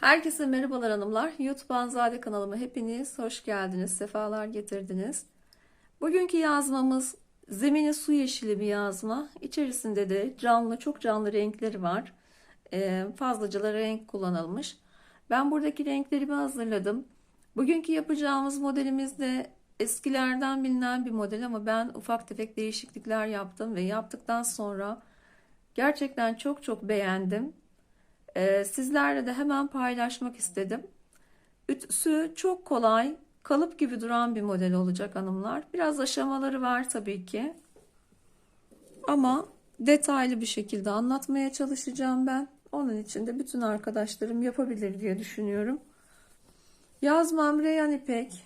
Herkese merhabalar hanımlar. YouTube Anzade kanalıma hepiniz hoş geldiniz, sefalar getirdiniz. Bugünkü yazmamız zemini su yeşili bir yazma. İçerisinde de canlı, çok canlı renkleri var. Ee, fazlaca renk kullanılmış. Ben buradaki renklerimi hazırladım. Bugünkü yapacağımız modelimiz de eskilerden bilinen bir model ama ben ufak tefek değişiklikler yaptım ve yaptıktan sonra gerçekten çok çok beğendim. Ee, sizlerle de hemen paylaşmak istedim. Ütüsü çok kolay, kalıp gibi duran bir model olacak hanımlar. Biraz aşamaları var tabii ki. Ama detaylı bir şekilde anlatmaya çalışacağım ben. Onun için de bütün arkadaşlarım yapabilir diye düşünüyorum. Yazmam Reyhan İpek.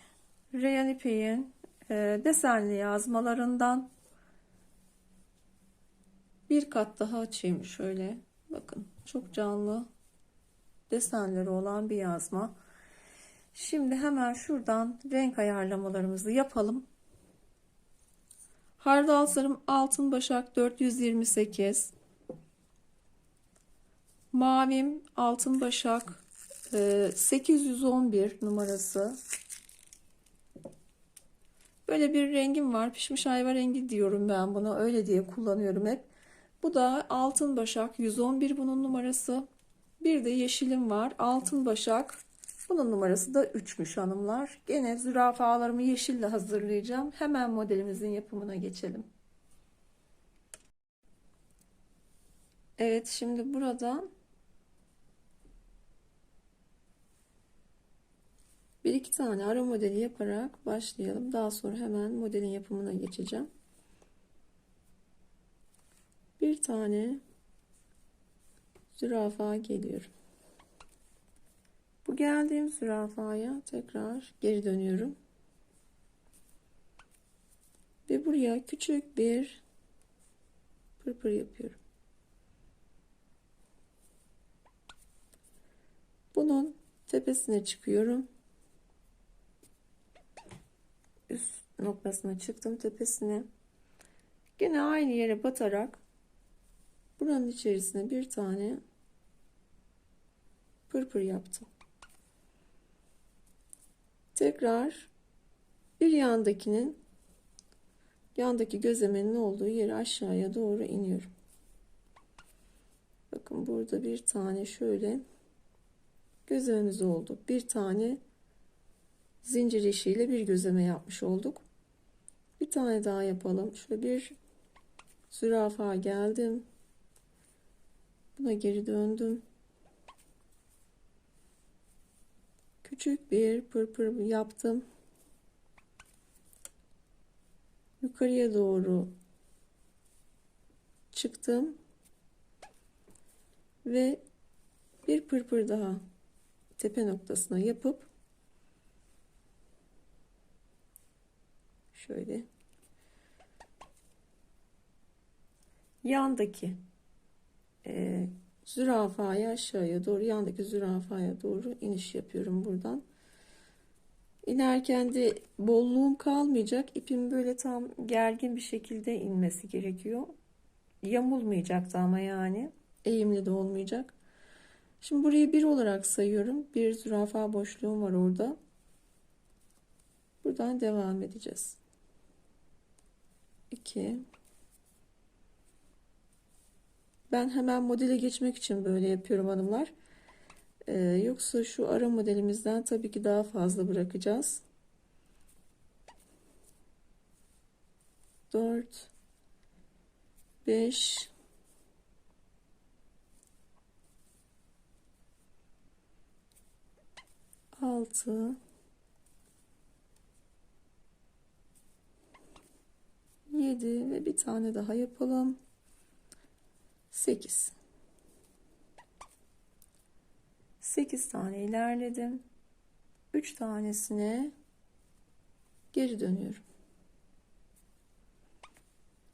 Reyhan İpek'in e, desenli yazmalarından bir kat daha açayım şöyle. Bakın çok canlı desenleri olan bir yazma. Şimdi hemen şuradan renk ayarlamalarımızı yapalım. Hardal sarım altın başak 428. Mavim altın başak 811 numarası. Böyle bir rengim var. Pişmiş ayva rengi diyorum ben buna. Öyle diye kullanıyorum hep. Bu da altın başak 111 bunun numarası. Bir de yeşilim var. Altın başak. Bunun numarası da 3'müş hanımlar. Gene zürafalarımı yeşille hazırlayacağım. Hemen modelimizin yapımına geçelim. Evet şimdi burada bir iki tane ara modeli yaparak başlayalım. Daha sonra hemen modelin yapımına geçeceğim. Bir tane zürafa geliyorum. Bu geldiğim zürafaya tekrar geri dönüyorum. Ve buraya küçük bir pırpır yapıyorum. Bunun tepesine çıkıyorum. Üst noktasına çıktım tepesine. Yine aynı yere batarak buranın içerisine bir tane pırpır yaptım. Tekrar bir yandakinin yandaki gözlemenin olduğu yere aşağıya doğru iniyorum. Bakın burada bir tane şöyle gözlememiz oldu. Bir tane zincir işiyle bir gözleme yapmış olduk. Bir tane daha yapalım. Şöyle bir zürafa geldim. Buna geri döndüm. Küçük bir pırpır yaptım. Yukarıya doğru çıktım. Ve bir pırpır daha tepe noktasına yapıp şöyle yandaki e, zürafaya aşağıya doğru yandaki zürafaya doğru iniş yapıyorum buradan. İnerken de bolluğum kalmayacak. İpim böyle tam gergin bir şekilde inmesi gerekiyor. Yamulmayacak da ama yani. Eğimli de olmayacak. Şimdi burayı bir olarak sayıyorum. Bir zürafa boşluğum var orada. Buradan devam edeceğiz. 2 Ben hemen modele geçmek için böyle yapıyorum hanımlar. Ee, yoksa şu ara modelimizden tabii ki daha fazla bırakacağız. 4 5 6 7 ve bir tane daha yapalım. 8 8 tane ilerledim. 3 tanesine geri dönüyorum.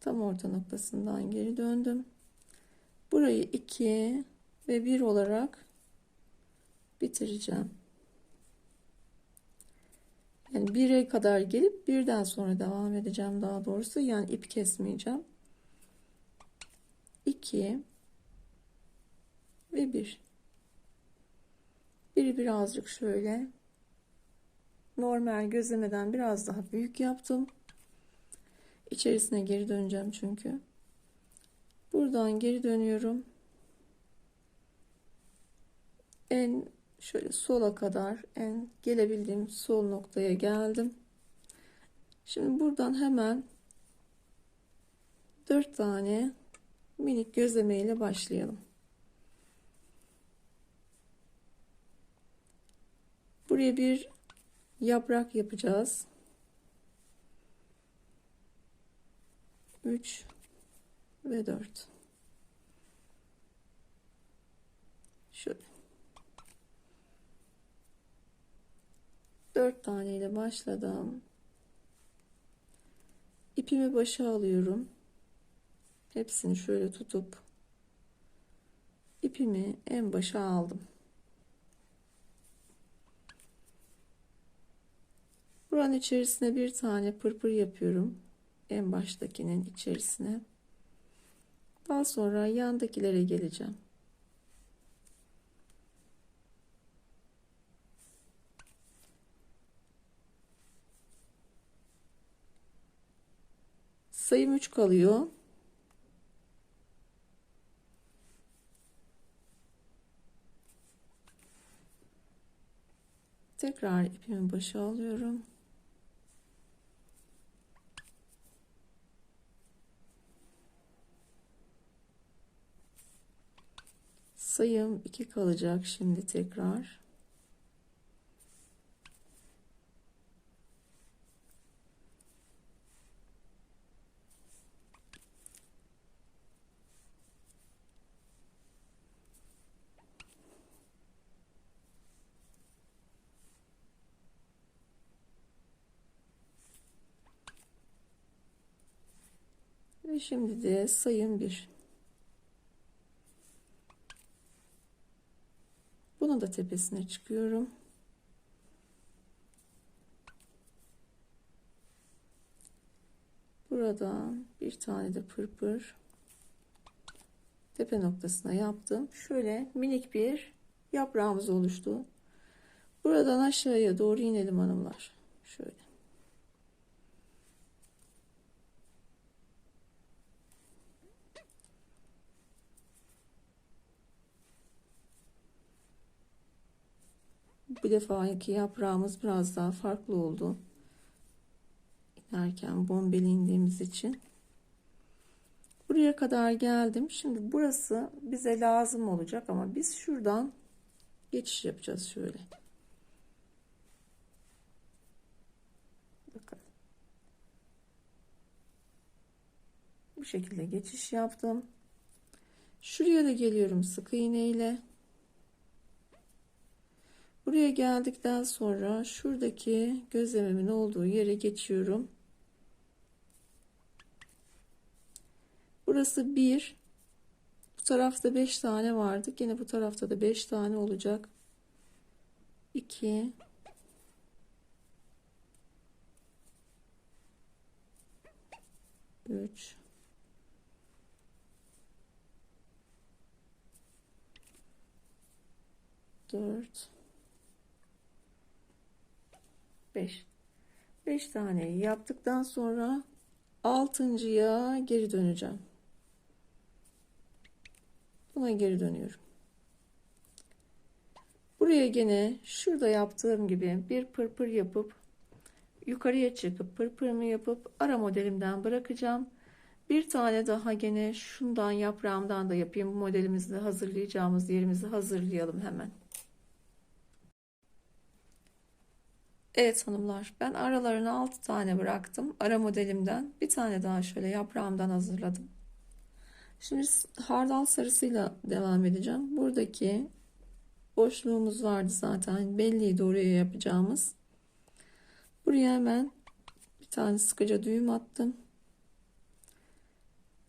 Tam orta noktasından geri döndüm. Burayı 2 ve 1 olarak bitireceğim. Yani 1'e kadar gelip birden sonra devam edeceğim daha doğrusu. Yani ip kesmeyeceğim. 2 ve 1 Biri birazcık şöyle normal gözlemeden biraz daha büyük yaptım. İçerisine geri döneceğim çünkü. Buradan geri dönüyorum. En şöyle sola kadar en gelebildiğim sol noktaya geldim. Şimdi buradan hemen 4 tane minik gözleme ile başlayalım. Buraya bir yaprak yapacağız. 3 ve 4. Şöyle. 4 tane ile başladım. İpimi başa alıyorum. Hepsini şöyle tutup ipimi en başa aldım. Buranın içerisine bir tane pırpır yapıyorum. En baştakinin içerisine. Daha sonra yandakilere geleceğim. Sayım 3 kalıyor. Tekrar ipimi başa alıyorum. Sayım 2 kalacak şimdi tekrar. Şimdi de sayım 1. Bunu da tepesine çıkıyorum. Buradan bir tane de pırpır tepe noktasına yaptım. Şöyle minik bir yaprağımız oluştu. Buradan aşağıya doğru inelim hanımlar. Şöyle. Bu defaki yaprağımız biraz daha farklı oldu. İnerken bombeli indiğimiz için. Buraya kadar geldim. Şimdi burası bize lazım olacak ama biz şuradan geçiş yapacağız şöyle. Bakın. Bu şekilde geçiş yaptım. Şuraya da geliyorum sık iğne ile. Buraya geldikten sonra şuradaki gözlememin olduğu yere geçiyorum. Burası 1. Bu tarafta 5 tane vardı. Yine bu tarafta da 5 tane olacak. 2 3 4 5 5 tane yaptıktan sonra altıncıya geri döneceğim. Buna geri dönüyorum. Buraya gene şurada yaptığım gibi bir pırpır yapıp yukarıya çıkıp pırpırımı yapıp ara modelimden bırakacağım. Bir tane daha gene şundan yaprağımdan da yapayım. Bu modelimizi hazırlayacağımız yerimizi hazırlayalım hemen Evet hanımlar ben aralarına 6 tane bıraktım. Ara modelimden bir tane daha şöyle yaprağımdan hazırladım. Şimdi hardal sarısıyla devam edeceğim. Buradaki boşluğumuz vardı zaten. Belliydi oraya yapacağımız. Buraya hemen bir tane sıkıca düğüm attım.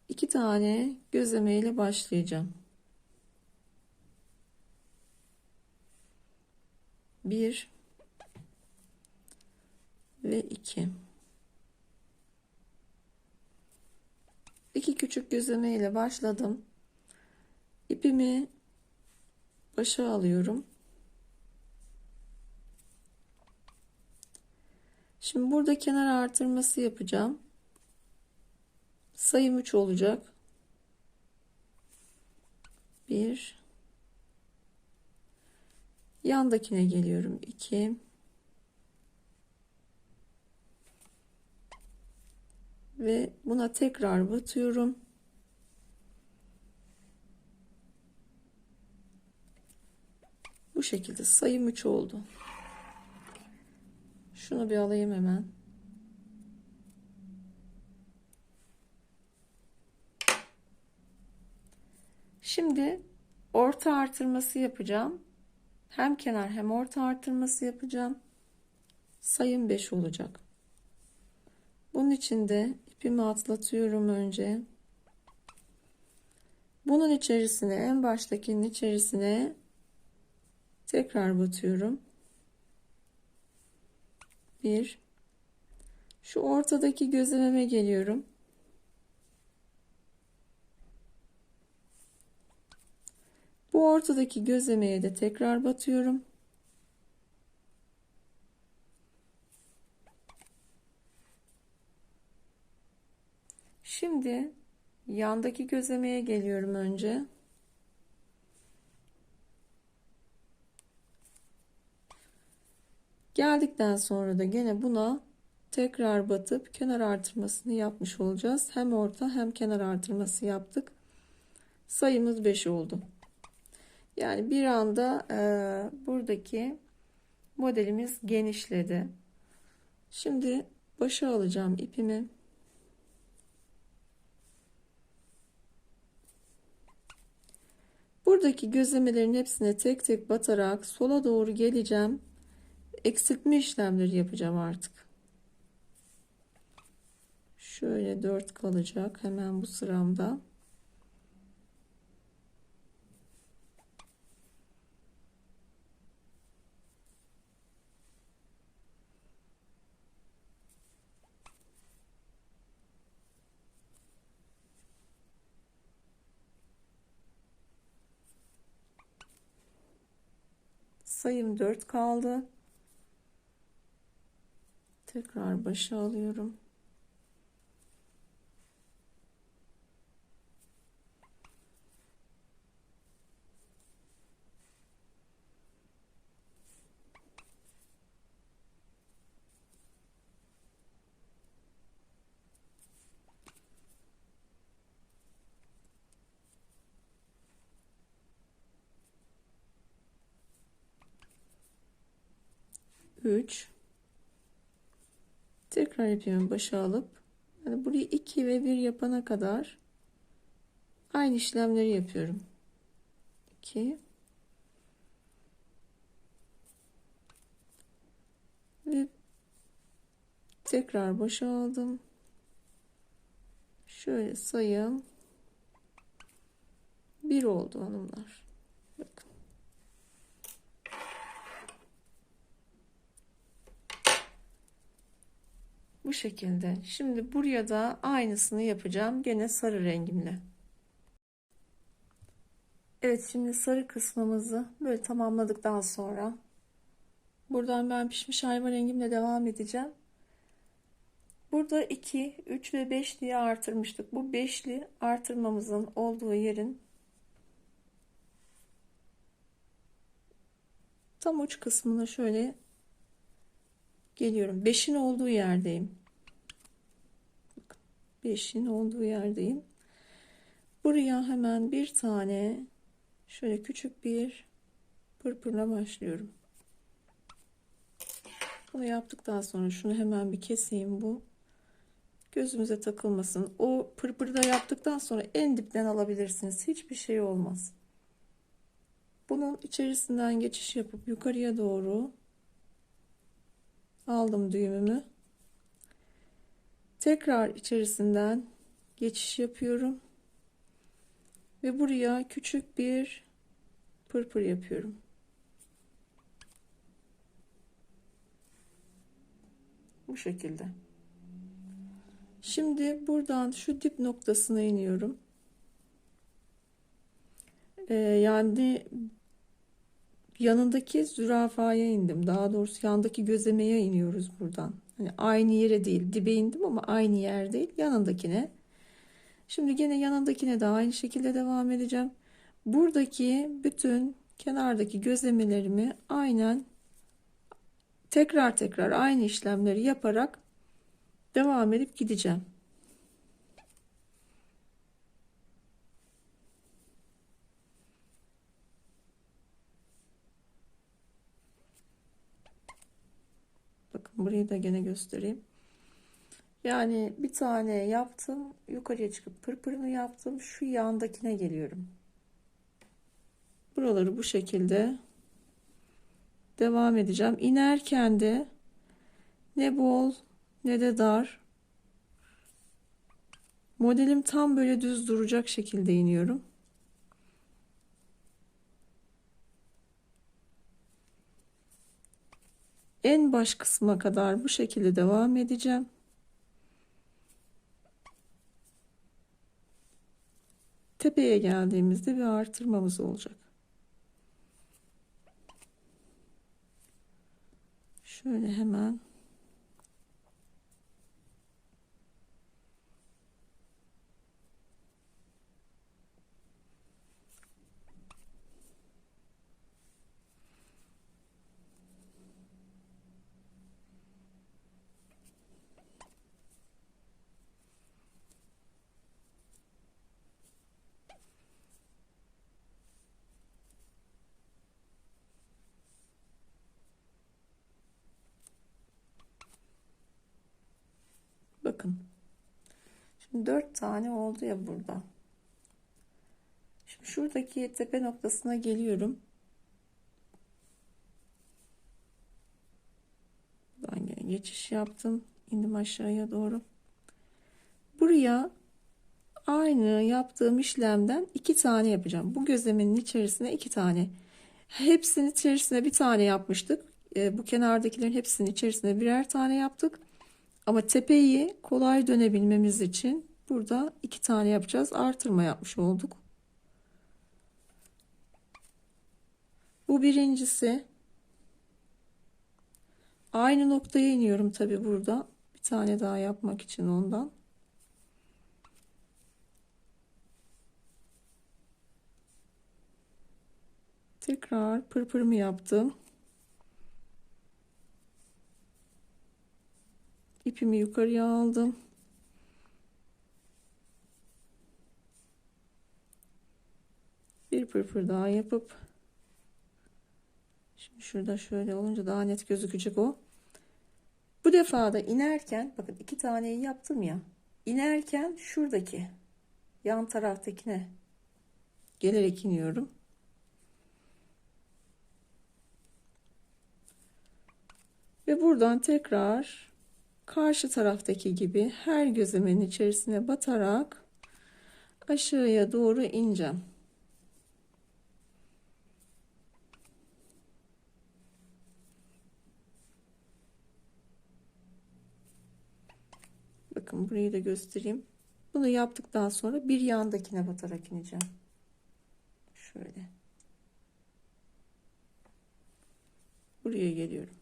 İki tane gözleme ile başlayacağım. Bir ve 2. 2 küçük gözleme ile başladım. İpimi başa alıyorum. Şimdi burada kenar artırması yapacağım. Sayım 3 olacak. 1 Yandakine geliyorum. 2 ve buna tekrar batıyorum. Bu şekilde sayım 3 oldu. Şunu bir alayım hemen. Şimdi orta artırması yapacağım. Hem kenar hem orta artırması yapacağım. Sayım 5 olacak. Bunun için de ipimi atlatıyorum önce. Bunun içerisine en baştakinin içerisine tekrar batıyorum. Bir. Şu ortadaki gözlememe geliyorum. Bu ortadaki gözlemeye de tekrar batıyorum. Şimdi yandaki gözlemeye geliyorum önce. Geldikten sonra da gene buna tekrar batıp kenar artırmasını yapmış olacağız. Hem orta hem kenar artırması yaptık. Sayımız 5 oldu. Yani bir anda e, buradaki modelimiz genişledi. Şimdi başa alacağım ipimi. Buradaki gözlemelerin hepsine tek tek batarak sola doğru geleceğim. Eksiltme işlemleri yapacağım artık. Şöyle 4 kalacak hemen bu sıramda. Sayım 4 kaldı. Tekrar başa alıyorum. Üç. Tekrar ipimi başa alıp yani burayı 2 ve 1 yapana kadar aynı işlemleri yapıyorum. 2 ve tekrar başa aldım. Şöyle sayım 1 oldu hanımlar. Bakın. Bu şekilde. Şimdi buraya da aynısını yapacağım. Gene sarı rengimle. Evet şimdi sarı kısmımızı böyle tamamladıktan sonra buradan ben pişmiş ayva rengimle devam edeceğim. Burada 2, 3 ve 5 diye artırmıştık. Bu 5'li artırmamızın olduğu yerin tam uç kısmına şöyle geliyorum. 5'in olduğu yerdeyim. 5'in olduğu yerdeyim. Buraya hemen bir tane şöyle küçük bir pırpırla başlıyorum. Bunu yaptıktan sonra şunu hemen bir keseyim bu. Gözümüze takılmasın. O pırpırı da yaptıktan sonra en dipten alabilirsiniz. Hiçbir şey olmaz. Bunun içerisinden geçiş yapıp yukarıya doğru aldım düğümümü. Tekrar içerisinden geçiş yapıyorum. Ve buraya küçük bir pırpır yapıyorum. Bu şekilde. Şimdi buradan şu dip noktasına iniyorum. Ee, yani yanındaki zürafaya indim. Daha doğrusu yandaki gözlemeye iniyoruz buradan. Hani aynı yere değil dibe indim ama aynı yer değil yanındakine. Şimdi gene yanındakine de aynı şekilde devam edeceğim. Buradaki bütün kenardaki gözlemelerimi aynen tekrar tekrar aynı işlemleri yaparak devam edip gideceğim. Bakın burayı da gene göstereyim. Yani bir tane yaptım. Yukarıya çıkıp pırpırını yaptım. Şu yandakine geliyorum. Buraları bu şekilde devam edeceğim. İnerken de ne bol ne de dar. Modelim tam böyle düz duracak şekilde iniyorum. En baş kısma kadar bu şekilde devam edeceğim. Tepeye geldiğimizde bir artırmamız olacak. Şöyle hemen Bakın. Şimdi dört tane oldu ya burada. Şimdi şuradaki tepe noktasına geliyorum. Yine geçiş yaptım. indim aşağıya doğru. Buraya aynı yaptığım işlemden iki tane yapacağım. Bu gözlemenin içerisine iki tane. Hepsinin içerisine bir tane yapmıştık. E, bu kenardakilerin hepsinin içerisine birer tane yaptık. Ama tepeyi kolay dönebilmemiz için burada iki tane yapacağız. Artırma yapmış olduk. Bu birincisi. Aynı noktaya iniyorum tabi burada. Bir tane daha yapmak için ondan. Tekrar pırpırımı yaptım. ipimi yukarıya aldım. Bir pırpır daha yapıp şimdi şurada şöyle olunca daha net gözükecek o. Bu defa da inerken bakın iki taneyi yaptım ya. İnerken şuradaki yan taraftakine gelerek iniyorum. Ve buradan tekrar karşı taraftaki gibi her gözlemenin içerisine batarak aşağıya doğru ineceğim. Bakın burayı da göstereyim. Bunu yaptıktan sonra bir yandakine batarak ineceğim. Şöyle. Buraya geliyorum.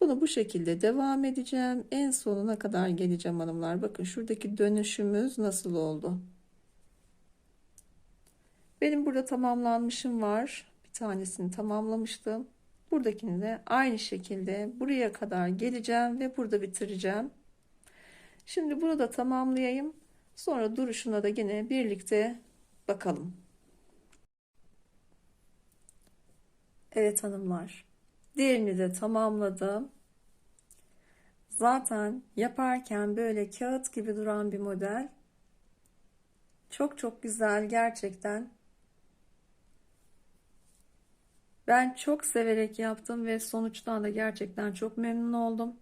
Bunu bu şekilde devam edeceğim. En sonuna kadar geleceğim hanımlar. Bakın şuradaki dönüşümüz nasıl oldu? Benim burada tamamlanmışım var. Bir tanesini tamamlamıştım. Buradakini de aynı şekilde buraya kadar geleceğim ve burada bitireceğim. Şimdi bunu da tamamlayayım. Sonra duruşuna da yine birlikte bakalım. Evet hanımlar. Diğerini de tamamladım. Zaten yaparken böyle kağıt gibi duran bir model. Çok çok güzel gerçekten. Ben çok severek yaptım ve sonuçtan da gerçekten çok memnun oldum.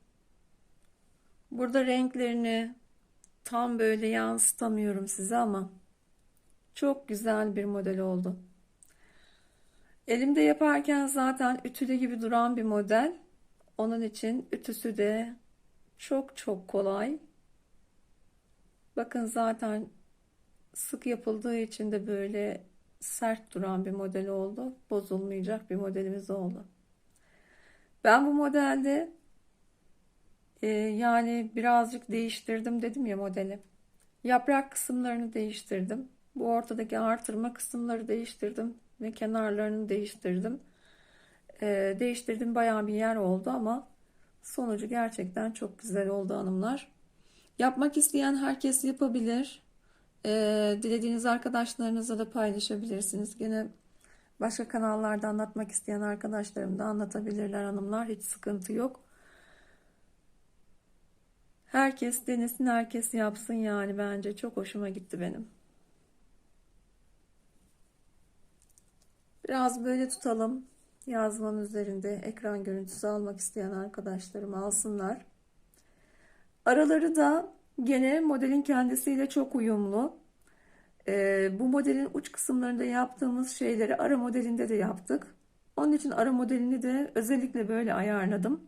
Burada renklerini tam böyle yansıtamıyorum size ama çok güzel bir model oldu. Elimde yaparken zaten ütülü gibi duran bir model. Onun için ütüsü de çok çok kolay. Bakın zaten sık yapıldığı için de böyle sert duran bir model oldu. Bozulmayacak bir modelimiz oldu. Ben bu modelde e, yani birazcık değiştirdim dedim ya modeli. Yaprak kısımlarını değiştirdim. Bu ortadaki artırma kısımları değiştirdim ve kenarlarını değiştirdim. E, değiştirdim bayağı bir yer oldu ama sonucu gerçekten çok güzel oldu hanımlar. Yapmak isteyen herkes yapabilir. E, dilediğiniz arkadaşlarınızla da paylaşabilirsiniz. Gene başka kanallarda anlatmak isteyen arkadaşlarım da anlatabilirler hanımlar. Hiç sıkıntı yok. Herkes denesin, herkes yapsın yani bence. Çok hoşuma gitti benim. Biraz böyle tutalım. Yazmanın üzerinde ekran görüntüsü almak isteyen arkadaşlarım alsınlar. Araları da gene modelin kendisiyle çok uyumlu. Ee, bu modelin uç kısımlarında yaptığımız şeyleri ara modelinde de yaptık. Onun için ara modelini de özellikle böyle ayarladım.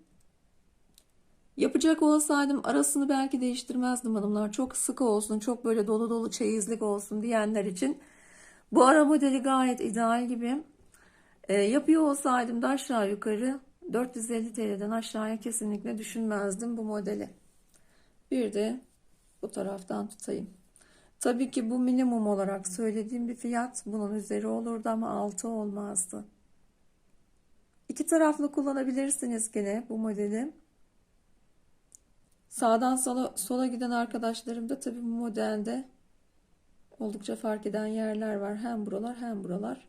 Yapacak olsaydım arasını belki değiştirmezdim hanımlar. Çok sıkı olsun, çok böyle dolu dolu çeyizlik olsun diyenler için. Bu ara modeli gayet ideal gibi. E, yapıyor olsaydım da aşağı yukarı 450 TL'den aşağıya kesinlikle düşünmezdim bu modeli. Bir de bu taraftan tutayım. Tabii ki bu minimum olarak söylediğim bir fiyat. Bunun üzeri olurdu ama altı olmazdı. İki taraflı kullanabilirsiniz gene bu modeli. Sağdan sola, sola giden arkadaşlarım da tabii bu modelde oldukça fark eden yerler var. Hem buralar hem buralar.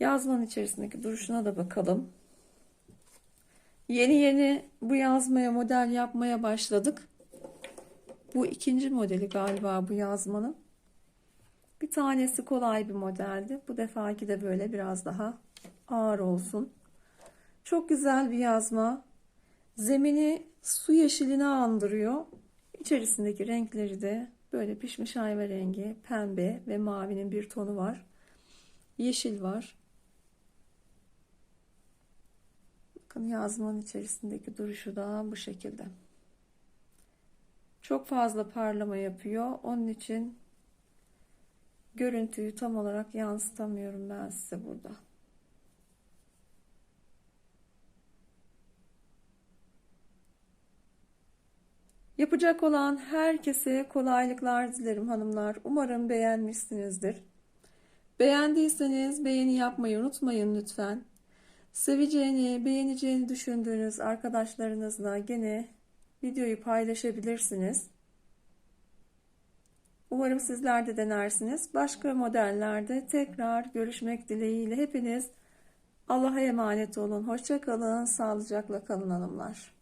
Yazmanın içerisindeki duruşuna da bakalım. Yeni yeni bu yazmaya model yapmaya başladık. Bu ikinci modeli galiba bu yazmanın. Bir tanesi kolay bir modeldi. Bu defaki de böyle biraz daha ağır olsun. Çok güzel bir yazma. Zemini su yeşiline andırıyor. İçerisindeki renkleri de böyle pişmiş ayva rengi, pembe ve mavinin bir tonu var. Yeşil var. Bakın yazmanın içerisindeki duruşu da bu şekilde. Çok fazla parlama yapıyor. Onun için görüntüyü tam olarak yansıtamıyorum ben size burada. Yapacak olan herkese kolaylıklar dilerim hanımlar. Umarım beğenmişsinizdir. Beğendiyseniz beğeni yapmayı unutmayın lütfen. Seveceğini, beğeneceğini düşündüğünüz arkadaşlarınızla gene videoyu paylaşabilirsiniz. Umarım sizler de denersiniz. Başka modellerde tekrar görüşmek dileğiyle hepiniz Allah'a emanet olun. Hoşça kalın, sağlıcakla kalın hanımlar.